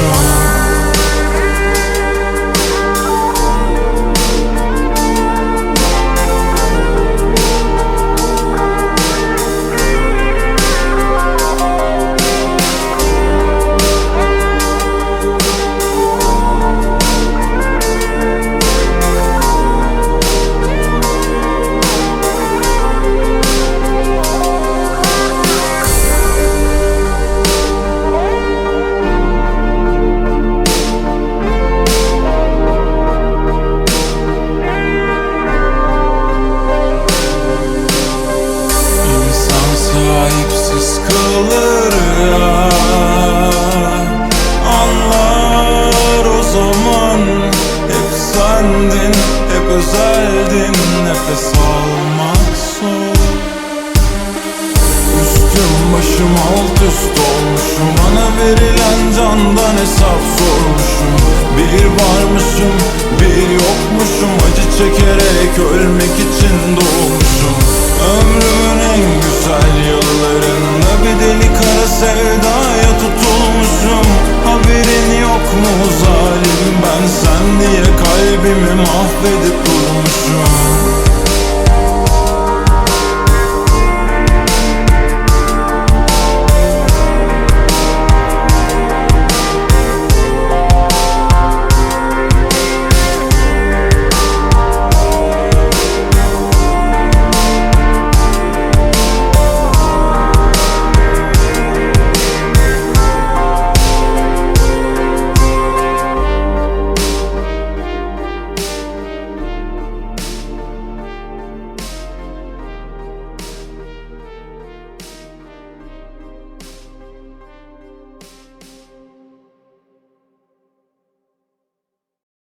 durmuşum kalır ya Anlar o zaman. Hep sendin, hep özeldin. Nefes almak zor. Üstüm başım alt üst olmuşum. Bana verilen candan hesap sormuşum. Bir varmışım bir yokmuşum. Acı çekerek ölmek için doğmuşum Yok mu zalim? Ben sen diye kalbimi mahvedip durmuşum.